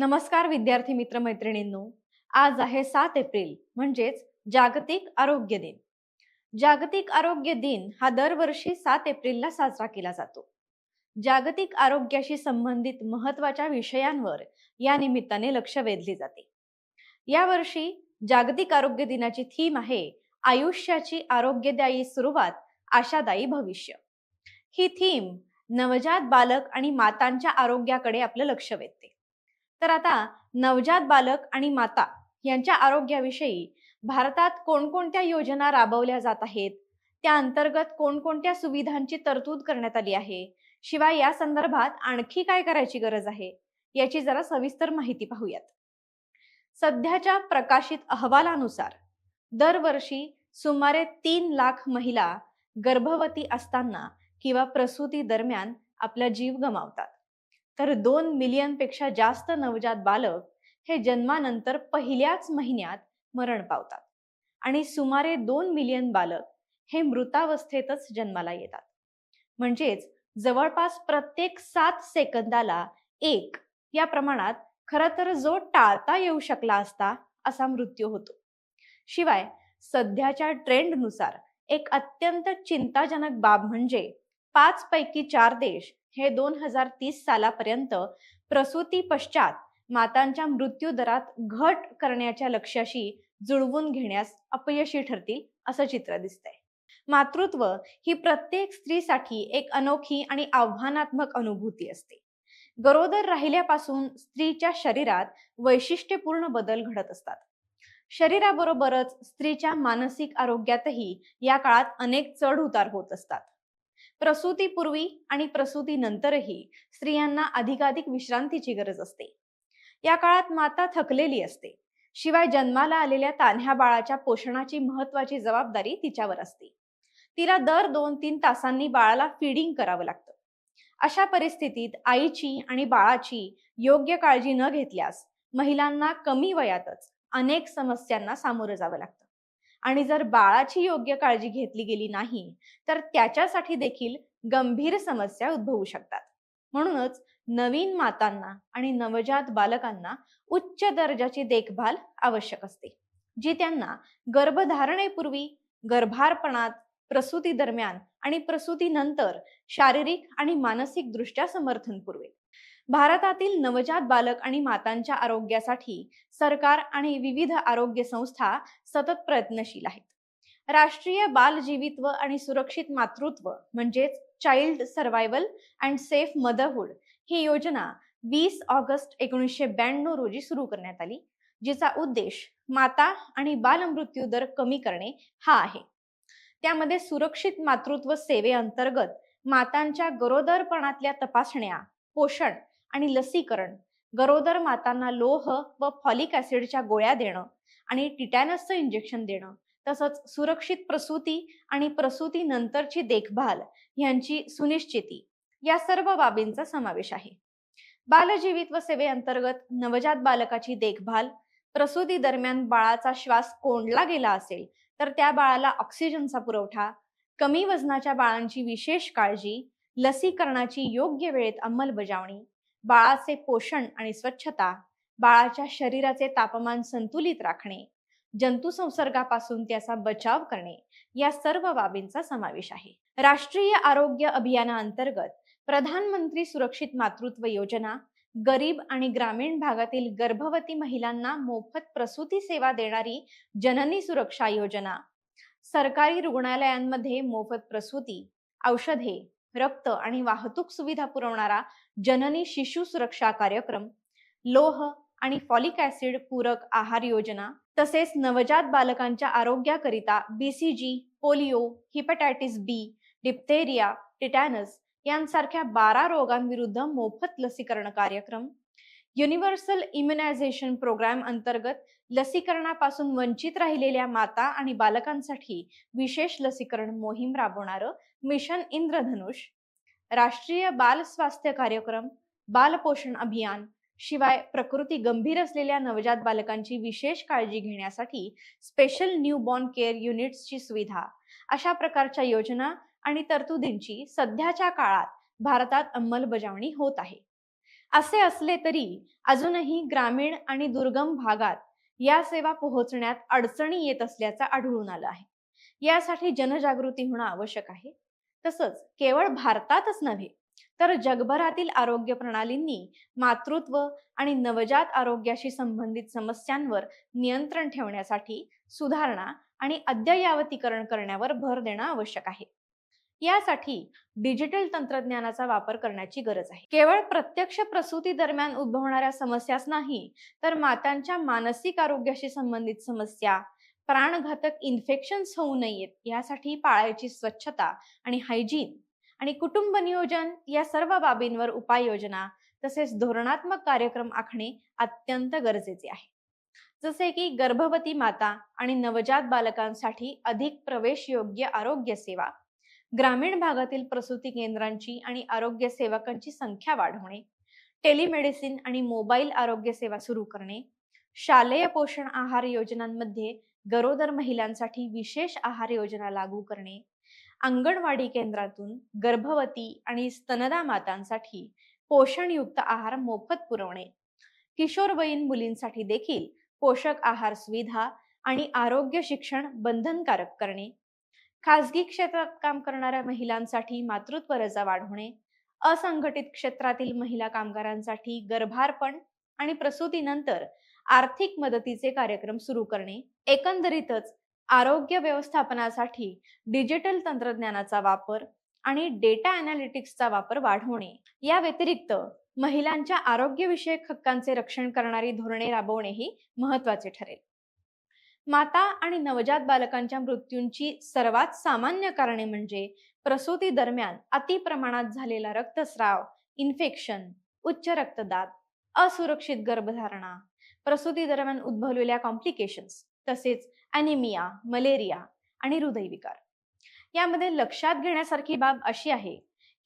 नमस्कार विद्यार्थी मित्र मैत्रिणींनो आज आहे सात एप्रिल म्हणजेच जागतिक आरोग्य दिन. जागतिक आरोग्य दिन हा दरवर्षी सात एप्रिलला साजरा केला जातो. जागतिक आरोग्याशी संबंधित महत्त्वाच्या विषयांवर या निमित्ताने लक्ष वेधले जाते. यावर्षी जागतिक आरोग्य दिनाची थीम आहे आयुष्याची आरोग्यदायी सुरुवात आशादायी भविष्य. ही थीम नवजात बालक आणि मातांच्या आरोग्याकडे आपलं लक्ष वेधते. तर आता नवजात बालक आणि माता यांच्या आरोग्याविषयी भारतात कोणकोणत्या योजना राबवल्या जात आहेत? त्या अंतर्गत कोणकोणत्या सुविधांची तरतूद करण्यात आली आहे? शिवाय या संदर्भात आणखी काय करायची गरज आहे? याची जरा सविस्तर माहिती पाहूयात. सध्याच्या प्रकाशित अहवालानुसार दरवर्षी सुमारे तीन लाख महिला गर्भवती असताना किंवा प्रसूती दरम्यान आपला जीव गमावतात. तर दोन मिलियनपेक्षा जास्त नवजात बालक हे जन्मानंतर पहिल्याच महिन्यात मरण पावतात. आणि सुमारे दोन मिलियन बालक हे मृतावस्थेतच जन्माला येतात. म्हणजेच जवळपास प्रत्येक सात सेकंदाला एक या प्रमाणात खर तर जो टाळता येऊ शकला असता असा मृत्यू होतो. शिवाय सध्याच्या ट्रेंडनुसार एक अत्यंत चिंताजनक बाब म्हणजे पाच पैकी चार देश हे दोन हजार तीस सालापर्यंत प्रसूती पश्चात मातांच्या मृत्यू दरात घट करण्याच्या लक्ष्याशी जुळवून घेण्यास अपयशी ठरतील असं चित्र दिसतंय. मातृत्व ही प्रत्येक स्त्रीसाठी एक अनोखी आणि आव्हानात्मक अनुभूती असते. गरोदर राहिल्यापासून स्त्रीच्या शरीरात वैशिष्ट्यपूर्ण बदल घडत असतात. शरीराबरोबरच स्त्रीच्या मानसिक आरोग्यातही या काळात अनेक चढ उतार होत असतात. प्रसूतीपूर्वी आणि प्रसूतीनंतरही स्त्रियांना अधिकाधिक विश्रांतीची गरज असते. या काळात माता थकलेली असते. शिवाय जन्माला आलेल्या तान्ह्या बाळाच्या पोषणाची महत्वाची जबाबदारी तिच्यावर असते. तिला दर दोन तीन तासांनी बाळाला फिडिंग करावं लागतं. अशा परिस्थितीत आईची आणि बाळाची योग्य काळजी न घेतल्यास महिलांना कमी वयातच अनेक समस्यांना सामोरं जावं लागतं. आणि जर बाळाची योग्य काळजी घेतली गेली नाही तर त्याच्यासाठी देखील गंभीर समस्या उद्भवू शकतात. म्हणूनच नवीन मातांना आणि नवजात बालकांना उच्च दर्जाची देखभाल आवश्यक असते जी त्यांना गर्भधारणेपूर्वी गर्भारपणात प्रसूती दरम्यान आणि प्रसूतीनंतर शारीरिक आणि मानसिक दृष्ट्या समर्थन पुरवेल. भारतातील नवजात बालक आणि मातांच्या आरोग्यासाठी सरकार आणि विविध आरोग्य संस्था सतत प्रयत्नशील आहेत. राष्ट्रीय बाल जीवित्व आणि सुरक्षित मातृत्व म्हणजेच child survival and safe motherhood ही योजना वीस ऑगस्ट एकोणीसशे ब्याण्णव रोजी सुरू करण्यात आली जिचा उद्देश माता आणि बालमृत्यू दर कमी करणे हा आहे. त्यामध्ये सुरक्षित मातृत्व सेवेअंतर्गत मातांच्या गरोदरपणातल्या तपासण्या पोषण आणि लसीकरण गरोदर मातांना लोह व फॉलिक ऍसिडच्या गोळ्या देणं आणि टिटॅनसचं इंजेक्शन देणं तसंच सुरक्षित प्रसूती आणि प्रसूती नंतरची देखभाल यांची सुनिश्चिती या सर्व बाबींचा समावेश आहे. बालजीवित्व सेवेअंतर्गत नवजात बालकाची देखभाल प्रसूती दरम्यान बाळाचा श्वास कोंडला गेला असेल तर त्या बाळाला ऑक्सिजनचा पुरवठा कमी वजनाच्या बाळांची विशेष काळजी लसीकरणाची योग्य वेळेत अंमलबजावणी बाळाचे पोषण आणि स्वच्छता बाळाच्या शरीराचे तापमान संतुलित राखणे जंतू संसर्गापासून त्याचा बचाव करणे या सर्व बाबींचा समावेश आहे. राष्ट्रीय आरोग्य अभियानाअंतर्गत प्रधानमंत्री सुरक्षित मातृत्व योजना गरीब आणि ग्रामीण भागातील गर्भवती महिलांना मोफत प्रसूती सेवा देणारी जननी सुरक्षा योजना सरकारी रुग्णालयांमध्ये मोफत प्रसूती औषधे रक्त आणि वाहतूक सुविधा पुरवणारा जननी शिशु सुरक्षा कार्यक्रम लोह आणि फॉलिक ऍसिड पूरक आहार योजना तसेच नवजात बालकांच्या आरोग्याकरिता BCG polio hepatitis B diphtheria tetanus यांसारख्या बारा रोगांविरुद्ध मोफत लसीकरण कार्यक्रम युनिव्हर्सल इम्युनायझेशन प्रोग्राम अंतर्गत लसीकरणापासून वंचित राहिलेल्या माता आणि बालकांसाठी विशेष लसीकरण मोहीम राबवणारं मिशन इंद्रधनुष राष्ट्रीय बाल स्वास्थ्य कार्यक्रम बाल पोषण अभियान शिवाय प्रकृती गंभीर असलेल्या नवजात बालकांची विशेष काळजी घेण्यासाठी स्पेशल न्यू बॉर्न केअर युनिट्सची सुविधा अशा प्रकारच्या योजना आणि तरतुदींची सध्याच्या काळात भारतात अंमलबजावणी होत आहे. असे असले तरी अजूनही ग्रामीण आणि दुर्गम भागात या सेवा पोहोचण्यात अडचणी येत असल्याचं आढळून आलं आहे. यासाठी जनजागृती होणं आवश्यक आहे. तसंच केवळ भारतातच नव्हे तर जगभरातील आरोग्य प्रणालींनी मातृत्व आणि नवजात आरोग्याशी संबंधित समस्यांवर नियंत्रण ठेवण्यासाठी सुधारणा आणि अद्ययावतीकरण करण्यावर भर देणं आवश्यक आहे. यासाठी डिजिटल तंत्रज्ञानाचा वापर करण्याची गरज आहे. केवळ प्रत्यक्ष प्रसूती दरम्यान उद्भवणाऱ्या समस्याच नाही तर मातांच्या मानसिक आरोग्याशी संबंधित समस्या प्राणघातक इन्फेक्शन्स होऊ नयेत यासाठी पाळायची स्वच्छता आणि हायजीन आणि कुटुंब नियोजन या सर्व बाबींवर उपाययोजना तसेच धोरणात्मक कार्यक्रम आखणे अत्यंत गरजेचे आहे. जसे की गर्भवती माता आणि नवजात बालकांसाठी अधिक प्रवेश योग्य आरोग्य सेवा ग्रामीण भागातील प्रसूती केंद्रांची आणि आरोग्य सेवकांची संख्या वाढवणे टेलिमेडिसिन आणि मोबाईल आरोग्य सेवा सुरू करणे शालेय पोषण आहार योजनांमध्ये गरोदर महिलांसाठी विशेष आहार योजना लागू करणे अंगणवाडी केंद्रातून गर्भवती आणि स्तनदा मातांसाठी पोषणयुक्त आहार मोफत पुरवणे किशोरवयीन मुलींसाठी देखील पोषक आहार सुविधा आणि आरोग्य शिक्षण बंधनकारक करणे खासगी क्षेत्रात काम करणाऱ्या महिलांसाठी मातृत्व रजा वाढवणे असंघटित क्षेत्रातील महिला कामगारांसाठी गर्भारपण आणि प्रसूतीनंतर आर्थिक मदतीचे कार्यक्रम सुरू करणे एकंदरीतच आरोग्य व्यवस्थापनासाठी डिजिटल तंत्रज्ञानाचा वापर आणि डेटा अनालिटिक्सचा वापर वाढवणे. या व्यतिरिक्त महिलांच्या आरोग्यविषयक हक्कांचे रक्षण करणारी धोरणे राबवणेही महत्त्वाचे ठरेल. माता आणि नवजात बालकांच्या मृत्यूंची सर्वात सामान्य कारणे म्हणजे प्रसूती दरम्यान अति प्रमाणात झालेला रक्तस्राव इन्फेक्शन उच्च रक्तदाब असुरक्षित गर्भधारणा प्रसूती दरम्यान उद्भवलेल्या कॉम्प्लिकेशन्स तसेच अनिमिया मलेरिया आणि हृदयविकार. यामध्ये लक्षात घेण्यासारखी बाब अशी आहे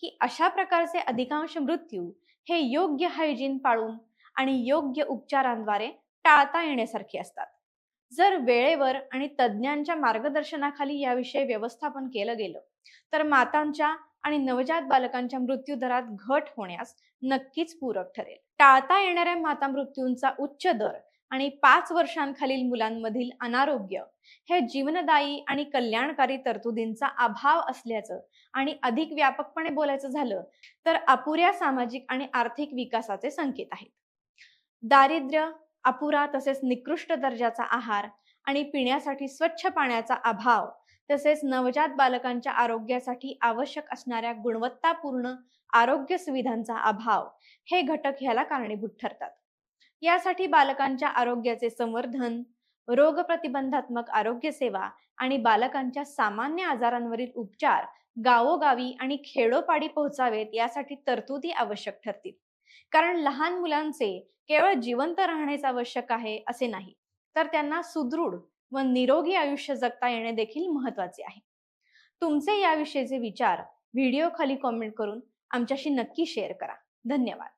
की अशा प्रकारचे अधिकांश मृत्यू हे योग्य हायजीन पाळून आणि योग्य उपचारांद्वारे टाळता येण्यासारखे असतात. जर वेळेवर आणि तज्ज्ञांच्या मार्गदर्शनाखाली याविषयी व्यवस्थापन केलं गेलं तर मातांच्या आणि नवजात बालकांच्या मृत्यू दरात घट होण्यास नक्कीच पूरक ठरेल. टाळता येणाऱ्या माता मृत्यूंचा उच्च दर आणि पाच वर्षांखालील मुलांमधील अनारोग्य हे जीवनदायी आणि कल्याणकारी तरतुदींचा अभाव असल्याचं आणि अधिक व्यापकपणे बोलायचं झालं तर अपुऱ्या सामाजिक आणि आर्थिक विकासाचे संकेत आहेत. दारिद्र्य अपुरा तसेच निकृष्ट दर्जाचा आहार आणि पिण्यासाठी स्वच्छ पाण्याचा अभाव तसेच नवजात बालकांच्या आरोग्यासाठी आवश्यक असणाऱ्या गुणवत्तापूर्ण आरोग्य सुविधांचा अभाव हे घटक ह्याला कारणीभूत ठरतात. यासाठी बालकांच्या आरोग्याचे संवर्धन रोग प्रतिबंधात्मक आरोग्य सेवा आणि बालकांच्या सामान्य आजारांवरील उपचार गावोगावी आणि खेडोपाडी पोहोचावेत यासाठी तरतुदी आवश्यक ठरतील. कारण लहान मुलांचे केवळ जिवंत राहणेच आवश्यक आहे असे नाही. तर त्यांना सुदृढ व निरोगी आयुष्य जगता येणे देखील महत्त्वाचे आहे. तुमचे याविषयीचे विचार व्हिडिओ खाली कॉमेंट करून आमच्याशी नक्की शेअर करा. धन्यवाद.